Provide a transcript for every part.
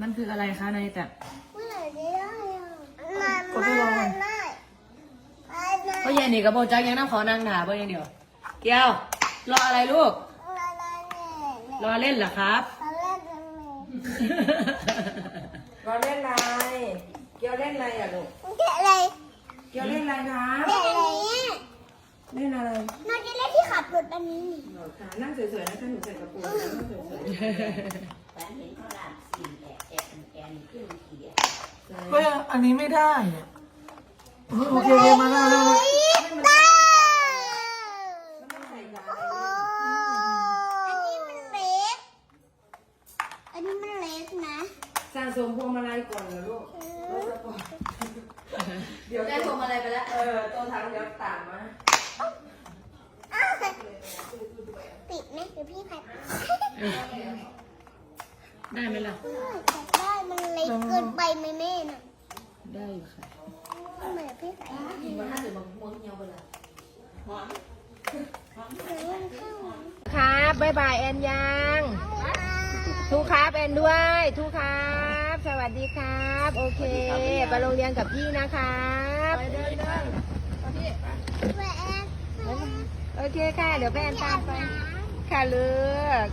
มันคืออะไรคะในแต่เมื่อไหร่จะได้อะกดไม่ลงไม่ไม่เพราะยายนี่กับโบจักยังน้ำขอนั่งถาเพื่อนอย่างเดียว เกียว รออะไรลูก รอเล่นเหรอครับตอนแรกจะมีเราเล่นอะไรเกียวเล่นอะไรอะลูกเด็กอะไรเกียวเล่นอะไรคะเด็กอะไรเล่นอะไรน้องจะเล่นที่ขับรถอันนี้นูค่ะนั่งสวยๆนะคะหนูใส่กระโปรงนั่งสวยๆ เฮ้ยอันนี้ไม่ได้อะเฮ้ยโอเคโอเคมาแล้วแล้วแล้วตาๆมันใส่ยาโอ้อันนี้มันเล็กอันนี้มันเล็กนะสะสมพวงมาลัยก่อนเหรอลูกเดี๋ยวได้พวงมาลัยไปแล้ว เออตัวทางเดี๋ยวตามมาปิดไหมเดี๋ยวพี่พัด ได้ไหมล่ะจับได้มันเล็กเกินไปไหมแม่น่ะได้อยู่ค่ะทำไมพี่ใส่ให้มันถ้าเกิดมันม้วนเงียวไปละครับบ๊ายบายแอนยังทูครับแอนด้วยทูครับ สวัสดีครับ โอเคไปโรงเรียนกับพี่นะครับโอเคค่ะ เดี๋ยวแม่แอนตามไปค่ะเลือก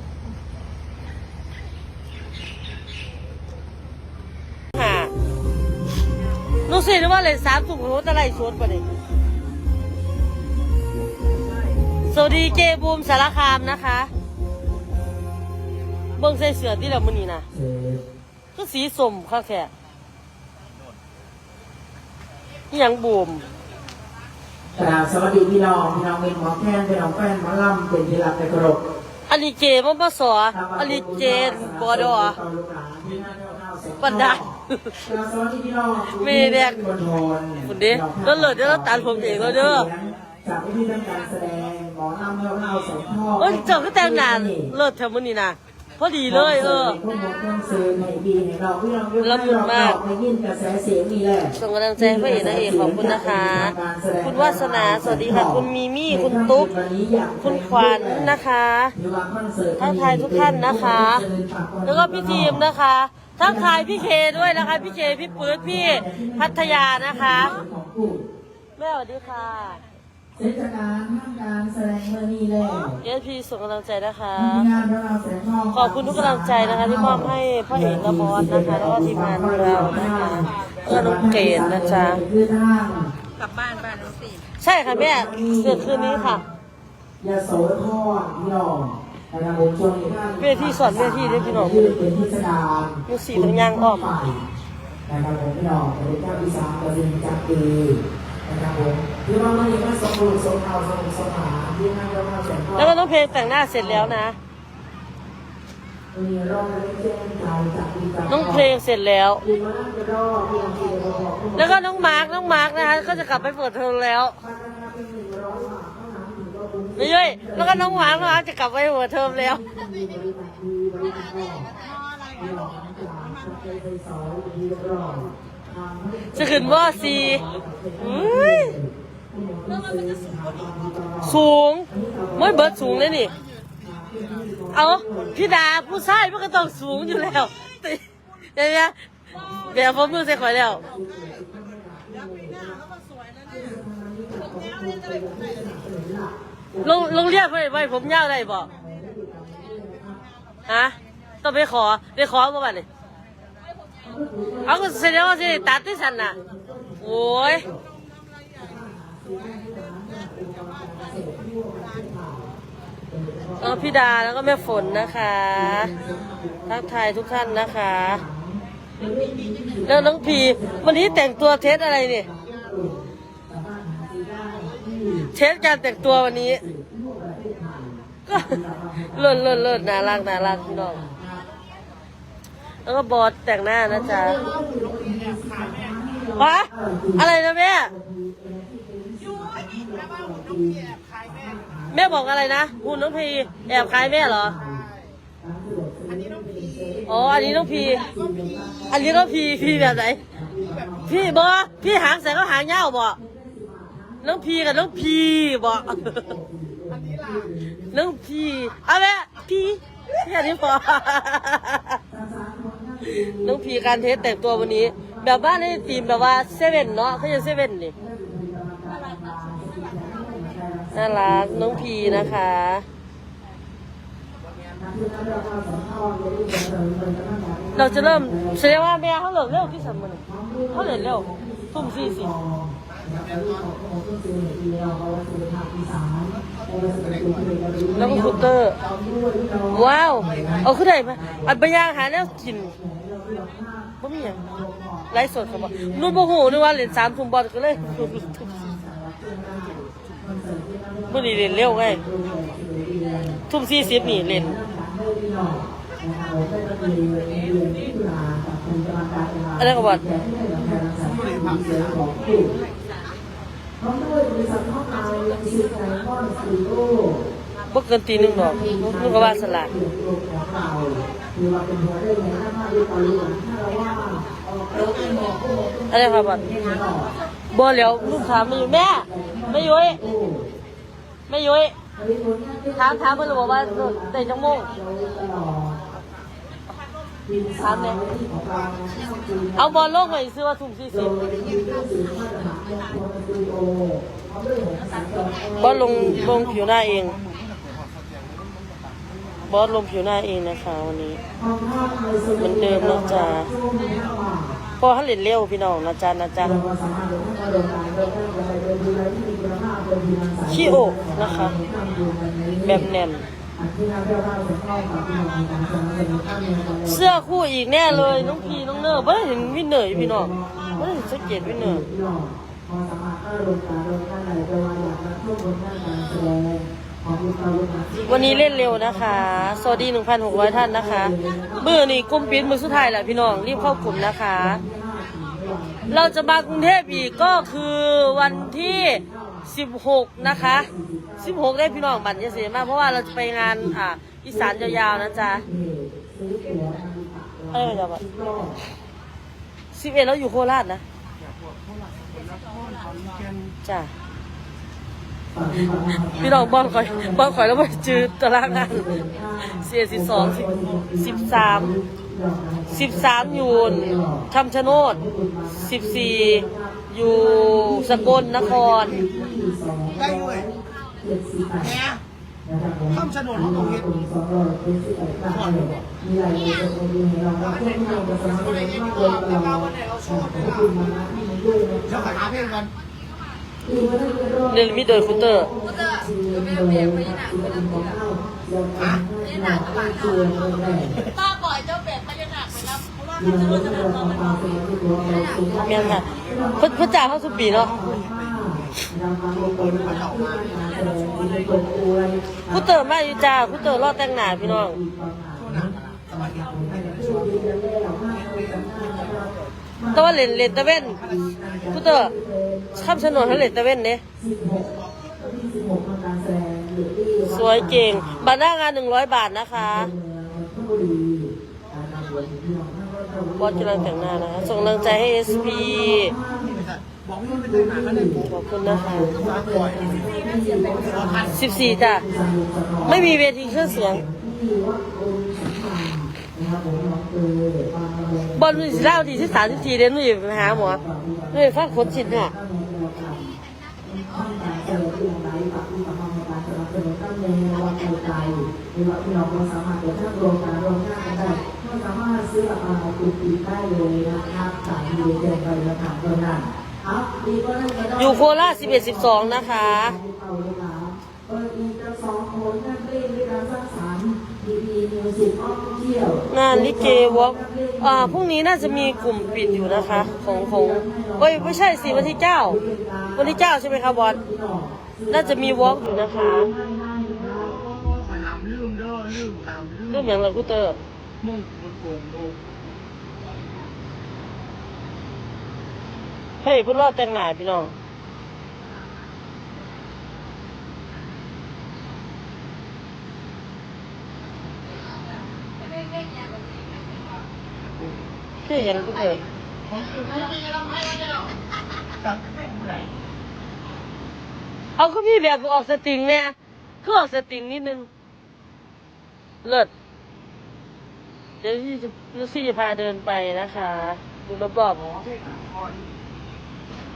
รู้สึกว่าเลยสามถุงรถอะไรสวนปะเนี่ยสวัสดีเจบูมสารคามนะคะ เบิ่งใส่เสือที่เรามือนี้นะก็สีสมค่ะแค่นี่ยังบูมกราบสวัสดีพี่น้องพี่น้องเป็นหมอแค้นเป็นน้องแฟนหมอลำเป็นที่รักในกรบอันนี้เจมันมาสออันนี้เจนบอดอปันดาสวัสดีพี่น้อง มีเด็กบนโทนคุณดิแล้วเหลือเดี๋ยวเราตัดผมเองแล้วเด้อจากวิธีทำการแสดงหมอนำเราเราสองพ่อเอ้ยเจ้าก็แต่งนานเลิศแถวมือนี้นะพอดีเลยเออพวกหมดต้องซื้อในบีในเราพี่น้องละมุนมากในยินกระแสเสียงนี่แหละส่งกำลังใจให้พระเอกนางเอกขอบคุณนะคะ คุณวาสนา สวัสดีค่ะ คุณมีมี่ คุณตุ๊ก คุณขวัญนะคะทักทายทุกท่านนะคะ แล้วก็พี่ทีมนะคะ ทักทายพี่เคด้วยนะคะ พี่เคพี่ปื๊ดพี่พัทยานะคะแม่สวัสดีค่ะเทศกาลทำการแสดงเมื่อนี้แล้วเอสพีส่งกำลังใจนะคะมีงานเราแสดงทองขอบคุณทุกกำลังใจนะคะที่มอบให้พ่อเอกและบอสนะคะแล้วก็ทีมงานของเรานะคะเพื่อน้องเกดนะจ๊ะคือทางใช่ค่ะแม่เกิดคืนนี้ค่ะยาโสธรพี่น้อ งนะครับผมช่วงนี้ท่านเวทีสอนเวทีด้วยพี่น้องชื่อเป็นเทศกาลมีสี่ตรงยางอ้อมนะครับผมพี่น้องเป็นเจ้าอีสานประสิทธิ์จักรีนะครับผมที่ว่าเมื่อนี้ก็สมบูรณ์สมเอาสมสมานที่นั่งเราเอาแสงทองแล้วก็น้องเพลงแต่งหน้าเสร็จแล้วนะมีรอบเล่นเจ้นใจจากอีสานน้องเพลงเสร็จแล้วมีมานั่งกระรอกเพียงเพียงบอกแล้วก็น้องมาร์กน้องมาร์กนะคะก็จะกลับไปเปิดเทอมแล้ว ไม่ใช่แล้วก็น้องมาร์กน้องมาจะกลับไปเปิดเทอมแล้ว จะขึ้นว่าสีสูงไม่เบิดสูงเลยนี่ เอาพี่ดาผู้ชายมันก็ต้องสูงอยู่แล้วติเดี๋ยวเดี๋ยวผมมือใส่ข่อยแล้ว ลงลงเรียกไว้ไว้ผมยาวได้บ่ฮะต้องไปขอไปขอบ่บัดนี่เอาก็แสดงว่าสิตัดที่สันน่ะโอ้ยเออพี่ดาแล้วก็แม่ฝนนะคะทักทายทุกท่านนะคะ แล้วน้องพีวันนี้แต่งตัวเทสอะไรนี่ เทสการแต่งตัววันนี้ ก็เลิศเลิศเลิศน่ารักน่ารักพี่น้องแล้วก็บอสแต่งหน้านะจ๊ะวะอะไรนะแม่แม่บอกอะไรนะหุ่นน้องพีแอบขายแม่เหรออ๋อ อันนี้น้องพี อันนี้น้องพี พีแบบไหน พี่บอพี่หางใส่ก็หางยาวบอ น้องพีกับน้องพีบอน้องพีเอาแม่พีแค่นี้พอน้องพีการเทสแต่งตัววันนี้ แบบบ้านในทีมแบบว่าเซเว่นเนาะเขาจะเซเว่นนี่น่ารักน้องพีนะคะเราจะเริ่มแสดงว่าแม่เขาเลิกเร็วที่สุดมันเขาเลิกเร็วทุ่มสี่สิบ แล้วก็คูเตอร์ ว้าว เอาขึ้นได้ไหมอันไปย่างหาแล้วกินบ่มีหยังไลฟ์สดเขาบอกนุ่นโมโหนึกว่าเล่นสามทุ่มบอลก็เลยมื่อนี้เล่นเร็วไงทุ่มสี่สิบนี่เล่นอะไรกับ บอลบ่เกินตีหนึงดอกนึกว่าสลากอะไรครับบอลบ่แล้วลูกถามมาอยู่แม่แม่ยุ้ยแม่ยุ้ยถามถามเพิ่นเลยบอกว่าได้จังโมง ถามเลยเอาบอลโลงไปซื้อว่าทุ่มสี่สิบบอลลงลงผิวหน้าเองบอสลงผิวหน้าเองนะคะวันนี้เหมือนเดิมนะจ๊ะพอเขาเล่นเร็วพี่น้องนะจ๊ะนะจ๊ะขี้อกนะคะ แบบแน่น เสื้อคู่อีกแน่เลย น้องพีน้องเนอร์ไม่ได้เห็นวินเนอร์อยู่พี่น้องไม่ได้เห็นสังเกตวินเนอร์วันนี้เล่นเร็วนะคะสวัสดี 1,600 ท่านนะคะมือนี่กลุ่มปิดมือสุดท้ายแหละพี่น้อง รีบเข้ากลุ่มนะคะ เราจะมากรุงเทพอีกก็คือวันที่ 16 นะคะ 16 ได้พี่น้องบัตรจะเสียมากเพราะว่าเราจะไปงานอ่าอีสานยาวๆนะจ๊ะเออจะบัตร11แล้วอยู่โคราชนะจ้ะพี่น้องบอลข่อยบอลข่อยแล้วไปจืดตารางงานเสียสิบสองสิบสามสิบสามยู่คำชะโนดสิบสี่ อยู่สกลนครได้ด้วยแง่ข้ามถนนของเฮ็ดก่อนเดี๋ยวขอหาเพลงก่อนเรียนมิดโดยคุเตอร์ป้า เมียนค่ะพิ่นเพิ่นจ่าเข้าสุปีเนาะคุเตอร์มาอยู่จ้าคุเตอร์รอดแต่งหน้าพี่น้องแต่ว่าเล่นเล่นตะเว้นคุเตอร์ข้ามถนนให้เล่นตะเว้นเนี่ยสวยเก่งบัตรหน้างานหนึ่งร้อยบาทนะคะ บอสกำลังแต่งหน้านะคะส่งกำลังใจให้ SP บอกพี่มันเป็นหนาเขาเลยขอบคุณนะคะสิบสี่จ้ะ ไม่มีเวทีเครื่องเสียง บอลมีสิเล่าทีที่สามสิบสี่เดนนุ่ยไปหาหมอนุ่ยฟังคนชินเนี่ย อยู่โคราชสิบเอ็ดสิบสองนะคะงานลิเกวอล์กอ่าพรุ่งนี้น่าจะมีกลุ่มปิดอยู่นะคะ ของของเอ้ยไม่ใช่สิวันที่เก้าวันที่เก้าใช่ไหมคะบอลน่าจะมีวอล์กอยู่นะคะถามลืมเด้อลืมถามลืมเรื่องอย่างไรกูเตอร์ มุ่งมันโกงดูเฮ้ยเพูดว่าแต่งหน้าพี่น้องเฮ้ยอย่างกูเตอร์เอาก็พี่แบบออกสตริงเนี่ยคือออกสตริงนิดนึง เลิศ ดี๋ยวพี่จะพี่จะพาเดินไปนะคะดูรอบๆ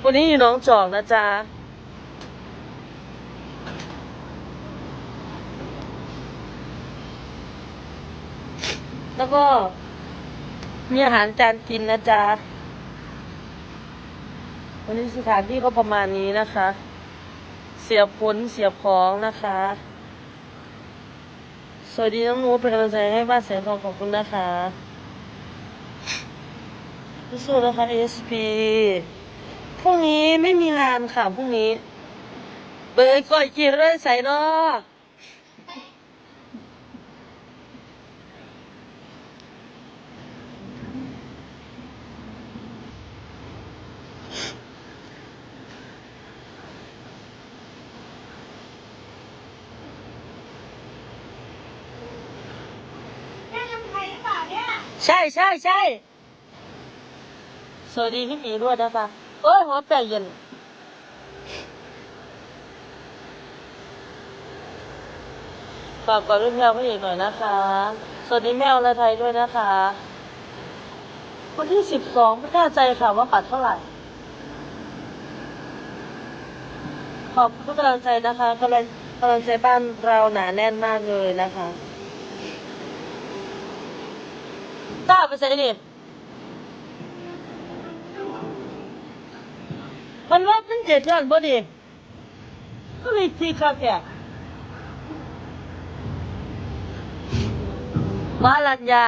วันนี้อยู่น้องจอกนะจ๊ะแล้วก็ มีอาหารจานกินนะจ๊ะวันนี้สถานที่ก็ประมาณนี้นะคะ เสียบผลเสียบของนะคะ สวัสดีน้องนูเป็นกำลังใจให้บ้านแสงทองขอบคุณนะคะสู้ๆนะคะ SP พรุ่งนี้ไม่มีงานค่ะพรุ่งนี้ เบอร์ดก่อยกีด้วยใส่เนาะ แม่ยังไทยหรือเปล่าเนี่ย ใช่ใช่ใช่สวัสดีพี่หมีด้วยนะคะเอ้ยหอมแปลกเย็นฝากกอดรูปแพลวให้อีกหน่อยนะคะ สวัสดีแมวละไทยด้วยนะคะ วันที่สิบสองไม่แน่ใจค่ะว่าปัดเท่าไหร่ ขอบคุณทุกกำลังใจนะคะกำลังกำลังใจบ้านเราหนาแน่นมากเลยนะคะ ต้าไปใส่ดิมันว่าเป็นเจ็ดยอนบ่ดีก็มีทีครับแกมาลัญญา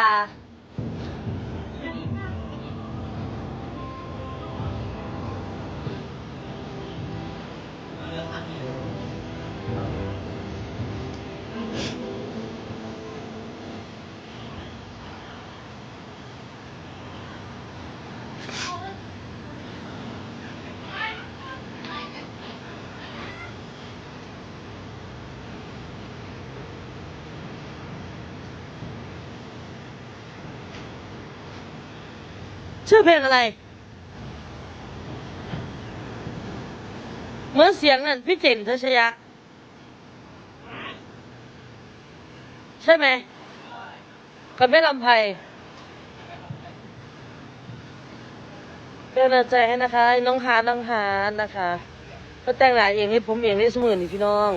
ชื่อเพลงอะไรเหมื่อนเสียงนั่นพี่เจ๋งทัชยะ ใช่ไหมกับแม่ลำไพเป็นกำลังใจให้นะคะ น้องฮาร์ดน้องฮาร์ดนะคะ ก็แต่งหลายเองให้ผมเองได้เสมอนี่พี่น้อง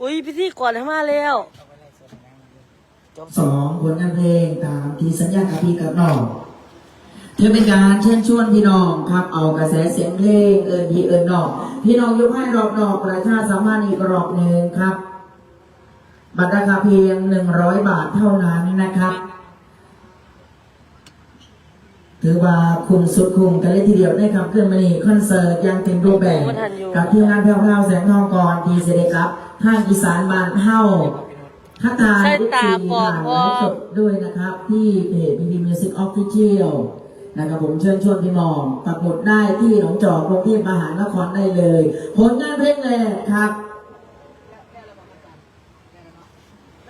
อุ้ยพิธีก่อนให้มาแล้วสองผลงานเพลงตามที่สัญญากับพี่กับน้องถือเป็นการเชิญชวนพี่น้องครับเอากระแสเสียงเพลงเอิญพี่เอิญน้องพี่น้องยกให้รอบนอกประชาสัมพันธ์อีกรอบหนึ่งครับบัตรราคาเพียงหนึ่งร้อยบาทเท่านั้นนะครับถือว่าคุ้มสุดคุ้มกันเลยทีเดียวได้ครับขึ้นมานี่คอนเสิร์ตอยังเต็มรูปแบบบ่ทันอยู่กับทีมงานแพรวๆแสงทองกรทีเสด็จครับ ทางอีสานบ้านเฮ้าทักทายใช่ทุกตาทีปอบผ่านไลฟ์สดด้วยนะครับ ที่เพจพีพีมิวสิกออฟฟิเชียลนะครับผมเชิญชวนพี่น้องปักหมุดได้ที่หนองจอกกรุงเทพมหานครได้เลย ผลงานเพลงแรกครับ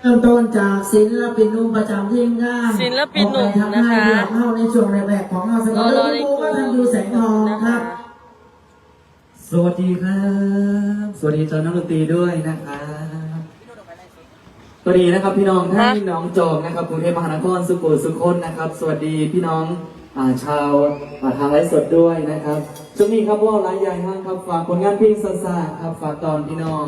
เริ่มต้นจากศิลปินหนุ่มประจำทีมงานศิลปินหนุ่มออกไปทำงานะคะเดี่ยวเข้าในช่วงแรกๆของเราสกอรอร์รลูอกในคู่กก็ลุ่มทำอยู่แสงทองนะครัคะบ สวัสดีครับ สวัสดีเจ้านักดนตรีด้วยนะครับสวัสดีนะครับพี่น้องท่านพี่น้องโจมนะครับกรุงเทพมหานครสุโขทัยสุคนนะครับ สวัสดีพี่น้องอ่าชาวอ่าทางไลฟ์สดด้วยนะครับช่วงนี้ครับว่าร้านใหญ่ห้างครับฝากผลงานเพลงซาซาครับฝากตอนพี่น้อง